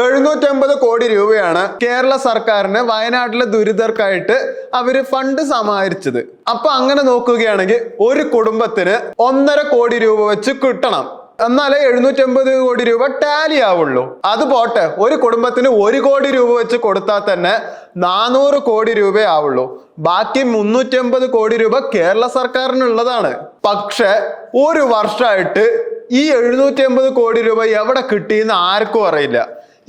എഴുന്നൂറ്റമ്പത് കോടി രൂപയാണ് കേരള സർക്കാരിന് വയനാട്ടിലെ ദുരിതർക്കായിട്ട് അവർ ഫണ്ട് സമാഹരിച്ചത്. അപ്പൊ അങ്ങനെ നോക്കുകയാണെങ്കിൽ ഒരു കുടുംബത്തിന് ഒന്നര കോടി രൂപ വെച്ച് കിട്ടണം. എന്നാലേ എഴുന്നൂറ്റമ്പത് കോടി രൂപ ടാലി ആവുള്ളൂ. അത് പോട്ടെ ഒരു കുടുംബത്തിന് ഒരു കോടി രൂപ വെച്ച് കൊടുത്താൽ തന്നെ നാനൂറ് കോടി രൂപ ആവുള്ളൂ. ബാക്കി മുന്നൂറ്റമ്പത് കോടി രൂപ കേരള സർക്കാരിനുള്ളതാണ്. പക്ഷെ ഒരു വർഷമായിട്ട് ഈ എഴുന്നൂറ്റി അമ്പത് കോടി രൂപ എവിടെ കിട്ടിയെന്ന് ആർക്കും അറിയില്ല.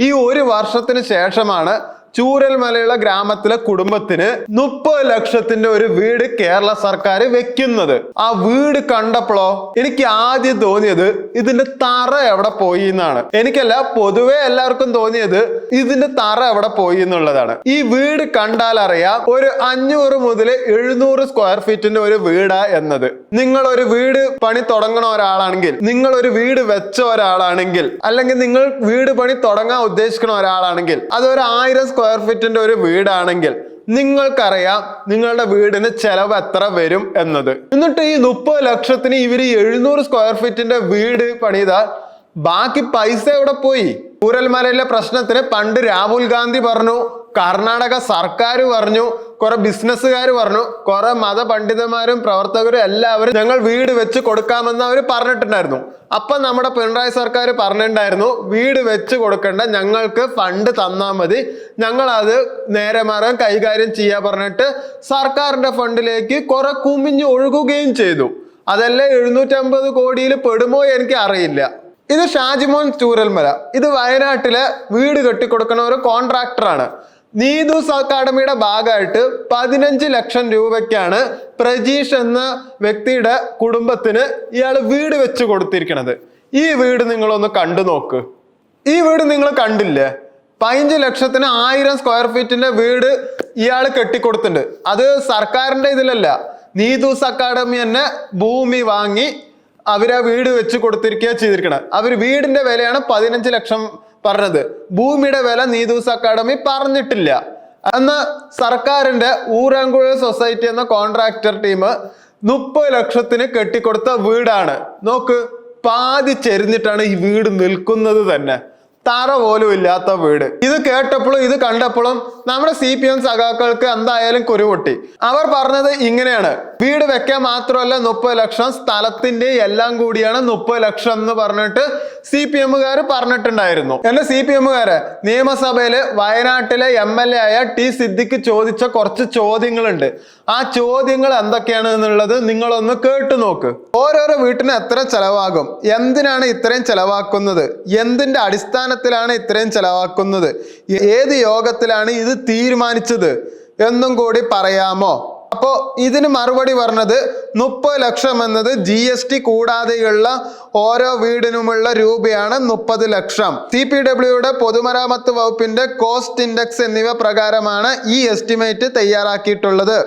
ഈ ഒരു വർഷത്തിന് ശേഷമാണ് ചൂരൽമലയുള്ള ഗ്രാമത്തിലെ കുടുംബത്തിന് മുപ്പത് ലക്ഷത്തിന്റെ ഒരു വീട് കേരള സർക്കാർ വെക്കുന്നത്. ആ വീട് കണ്ടപ്പോഴോ എനിക്ക് ആദ്യം തോന്നിയത് ഇതിന്റെ തറ എവിടെ പോയി എന്നാണ്. എനിക്കല്ല പൊതുവെ എല്ലാവർക്കും തോന്നിയത് ഇതിന്റെ തറ എവിടെ പോയി എന്നുള്ളതാണ്. ഈ വീട് കണ്ടാൽ അറിയാം ഒരു അഞ്ഞൂറ് മുതൽ എഴുന്നൂറ് സ്ക്വയർ ഫീറ്റിന്റെ ഒരു വീടാ എന്നത്. നിങ്ങൾ ഒരു വീട് പണി തുടങ്ങണ ഒരാളാണെങ്കിൽ നിങ്ങൾ ഒരു വീട് വെച്ച ഒരാളാണെങ്കിൽ അല്ലെങ്കിൽ നിങ്ങൾ വീട് പണി തുടങ്ങാൻ ഉദ്ദേശിക്കുന്ന ഒരാളാണെങ്കിൽ അത് ഒരു ആയിരം സ്ക്വയർ ഫീറ്റിന്റെ ഒരു വീടാണെങ്കിൽ നിങ്ങൾക്കറിയാം നിങ്ങളുടെ വീടിന് ചെലവ് എത്ര വരും എന്നത്. എന്നിട്ട് ഈ മുപ്പത് ലക്ഷത്തിന് ഇവർ എഴുന്നൂറ് സ്ക്വയർ ഫീറ്റിന്റെ വീട് പണിതാൽ ബാക്കി പൈസ എവിടെ പോയി? കൂരൽമലയിലെ പ്രശ്നത്തിന് പണ്ട് രാഹുൽ ഗാന്ധി പറഞ്ഞു കർണാടക സർക്കാർ പറഞ്ഞു കുറെ ബിസിനസ്സുകാർ പറഞ്ഞു കുറെ മതപണ്ഡിതന്മാരും പ്രവർത്തകരും എല്ലാവരും ഞങ്ങൾ വീട് വെച്ച് കൊടുക്കാമെന്ന് അവർ പറഞ്ഞിട്ടുണ്ടായിരുന്നു. അപ്പം നമ്മുടെ പിണറായി സർക്കാർ പറഞ്ഞിട്ടുണ്ടായിരുന്നു വീട് വെച്ച് കൊടുക്കേണ്ട ഞങ്ങൾക്ക് ഫണ്ട് തന്നാൽ മതി ഞങ്ങൾ അത് നേരെ മാറാൻ കൈകാര്യം ചെയ്യാൻ പറഞ്ഞിട്ട് സർക്കാരിന്റെ ഫണ്ടിലേക്ക് കുറെ കുമിഞ്ഞ് ഒഴുകുകയും ചെയ്തു. അതല്ലേ എഴുന്നൂറ്റമ്പത് കോടിയിൽ പെടുമോ എനിക്ക് അറിയില്ല. ഇത് ഷാജിമോൻ ചൂരൽമല. ഇത് വയനാട്ടിലെ വീട് കെട്ടിക്കൊടുക്കുന്ന ഒരു കോൺട്രാക്ടറാണ്. നീതൂസ് അക്കാഡമിയുടെ ഭാഗമായിട്ട് പതിനഞ്ച് ലക്ഷം രൂപയ്ക്കാണ് പ്രജീഷ് എന്ന വ്യക്തിയുടെ കുടുംബത്തിന് ഇയാൾ വീട് വെച്ച് കൊടുത്തിരിക്കണത്. ഈ വീട് നിങ്ങളൊന്ന് കണ്ടു നോക്ക്. ഈ വീട് നിങ്ങൾ കണ്ടില്ലേ? പതിനഞ്ച് ലക്ഷത്തിന് ആയിരം സ്ക്വയർ ഫീറ്റിന്റെ വീട് ഇയാൾ കെട്ടിക്കൊടുത്തിട്ടുണ്ട്. അത് സർക്കാരിന്റെ ഇതിലല്ല. നീതൂസ് അക്കാഡമി തന്നെ ഭൂമി വാങ്ങി അവരാ വീട് വെച്ച് കൊടുത്തിരിക്കുക ചെയ്തിരിക്കണം അവർ വീടിന്റെ വിലയാണ് പതിനഞ്ച് ലക്ഷം പറഞ്ഞത്. ഭൂമിയുടെ വില നീതൂസ് അക്കാഡമി പറഞ്ഞിട്ടില്ല. അന്ന് സർക്കാരിന്റെ ഊരാങ്കുഴ സൊസൈറ്റി എന്ന കോൺട്രാക്ടർ ടീം മുപ്പത് ലക്ഷത്തിന് കെട്ടിക്കൊടുത്ത വീടാണ്. നോക്ക് പാതി ചെരിഞ്ഞിട്ടാണ് ഈ വീട് നിൽക്കുന്നത് തന്നെ. തറ പോലും ഇല്ലാത്ത വീട്. ഇത് കേട്ടപ്പോഴും ഇത് കണ്ടപ്പോഴും നമ്മുടെ സി പി എം സഖാക്കൾക്ക് എന്തായാലും കുരുപൊട്ടി. അവർ പറഞ്ഞത് ഇങ്ങനെയാണ്. വീട് വെക്കാൻ മാത്രമല്ല മുപ്പത് ലക്ഷം സ്ഥലത്തിന്റെ എല്ലാം കൂടിയാണ് മുപ്പത് ലക്ഷം എന്ന് പറഞ്ഞിട്ട് സി പി എമ്മുകാർ പറഞ്ഞിട്ടുണ്ടായിരുന്നു. എന്റെ സി പി എമ്മുകാര് നിയമസഭയിൽ വയനാട്ടിലെ എം എൽ എ ആയ ടി സിദ്ദിഖ് ചോദിച്ച കുറച്ച് ചോദ്യങ്ങളുണ്ട്. ആ ചോദ്യങ്ങൾ എന്തൊക്കെയാണ് എന്നുള്ളത് നിങ്ങളൊന്ന് കേട്ടു നോക്ക്. ഓരോരോ വീട്ടിന് എത്ര ചെലവാകും? എന്തിനാണ് ഇത്രയും ചെലവാക്കുന്നത്? എന്തിന്റെ അടിസ്ഥാനത്തിലാണ് ഇത്രയും ചെലവാക്കുന്നത്? ഏത് യോഗത്തിലാണ് ഇത് തീരുമാനിച്ചത്? എന്നും കൂടി പറയാമോ? അപ്പോ ഇതിന് മറുപടി പറഞ്ഞത് മുപ്പത് ലക്ഷം എന്നത് ജി എസ് ടി കൂടാതെയുള്ള ഓരോ വീടിനുമുള്ള രൂപയാണ് മുപ്പത് ലക്ഷം. സി പി ഡബ്ല്യുയുടെ പൊതുമരാമത്ത് വകുപ്പിന്റെ കോസ്റ്റ് ഇൻഡെക്സ് എന്നിവ പ്രകാരമാണ് ഈ എസ്റ്റിമേറ്റ് തയ്യാറാക്കിയിട്ടുള്ളത്.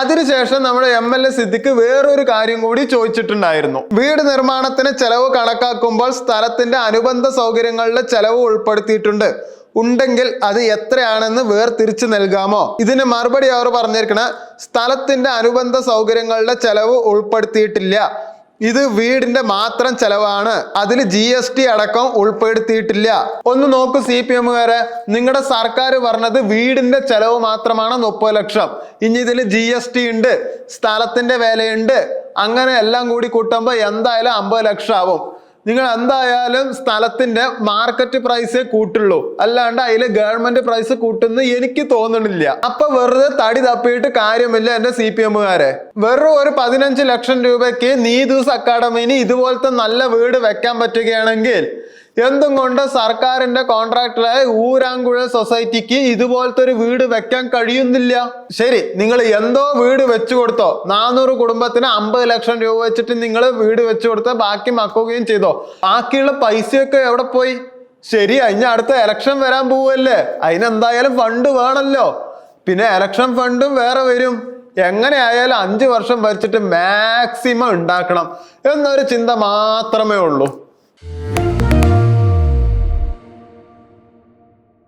അതിനുശേഷം നമ്മുടെ എം എൽ എ സിദ്ദിഖ് വേറൊരു കാര്യം കൂടി ചോദിച്ചിട്ടുണ്ടായിരുന്നു. വീട് നിർമ്മാണത്തിന് ചെലവ് കണക്കാക്കുമ്പോൾ സ്ഥലത്തിന്റെ അനുബന്ധ സൗകര്യങ്ങളുടെ ചെലവ് ഉൾപ്പെടുത്തിയിട്ടുണ്ട്. ഉണ്ടെങ്കിൽ അത് എത്രയാണെന്ന് വേർതിരിച്ച് നൽകാമോ? ഇതിന് മറുപടി അവർ പറഞ്ഞിരിക്കണ സ്ഥലത്തിന്റെ അനുബന്ധ സൗകര്യങ്ങളുടെ ചെലവ് ഉൾപ്പെടുത്തിയിട്ടില്ല. ഇത് വീടിന്റെ മാത്രം ചെലവാണ്. അതിൽ ജി എസ് ടി അടക്കം ഉൾപ്പെടുത്തിയിട്ടില്ല. ഒന്ന് നോക്കൂ സി പി എമ്മുകാരെ നിങ്ങളുടെ സർക്കാർ പറഞ്ഞത് വീടിന്റെ ചെലവ് മാത്രമാണ് മുപ്പത് ലക്ഷം. ഇനി ഇതിൽ ജി എസ് ടി ഉണ്ട് സ്ഥലത്തിന്റെ വിലയുണ്ട്. അങ്ങനെ എല്ലാം കൂടി കൂട്ടുമ്പോൾ എന്തായാലും അമ്പത് ലക്ഷം ആവും നിങ്ങൾ എന്തായാലും സ്ഥലത്തിന്റെ മാർക്കറ്റ് പ്രൈസേ കൂട്ടുള്ളൂ. അല്ലാണ്ട് അതിൽ ഗവൺമെന്റ് പ്രൈസ് കൂട്ടുന്നു എനിക്ക് തോന്നണില്ല. അപ്പൊ വെറുതെ തടി തപ്പിയിട്ട് കാര്യമില്ല എന്റെ സി പി എമ്മുകാരെ വെറും ഒരു പതിനഞ്ച് ലക്ഷം രൂപയ്ക്ക് നീതൂസ് അക്കാഡമിന് ഇതുപോലത്തെ നല്ല വീട് വെക്കാൻ പറ്റുകയാണെങ്കിൽ എന്തും കൊണ്ട് സർക്കാരിന്റെ കോൺട്രാക്ടറായ ഊരാങ്കുഴ സൊസൈറ്റിക്ക് ഇതുപോലത്തെ ഒരു വീട് വെക്കാൻ കഴിയുന്നില്ല? ശരി നിങ്ങൾ എന്തോ വീട് വെച്ചു കൊടുത്തോ? നാനൂറ് കുടുംബത്തിന് അമ്പത് ലക്ഷം രൂപ വെച്ചിട്ട് നിങ്ങൾ വീട് വെച്ചു കൊടുത്ത് ബാക്കി മക്കുകയും ചെയ്തോ? ബാക്കിയുള്ള പൈസയൊക്കെ എവിടെ പോയി? ശരി അതിന് അടുത്ത എലക്ഷൻ വരാൻ പോവല്ലേ അതിനെന്തായാലും ഫണ്ട് വേണമല്ലോ പിന്നെ എലക്ഷൻ ഫണ്ടും വേറെ വരും. എങ്ങനെ ആയാലും അഞ്ച് വർഷം ഭരിച്ചിട്ട് മാക്സിമം ഉണ്ടാക്കണം. എന്നൊരു ചിന്ത മാത്രമേ ഉള്ളൂ.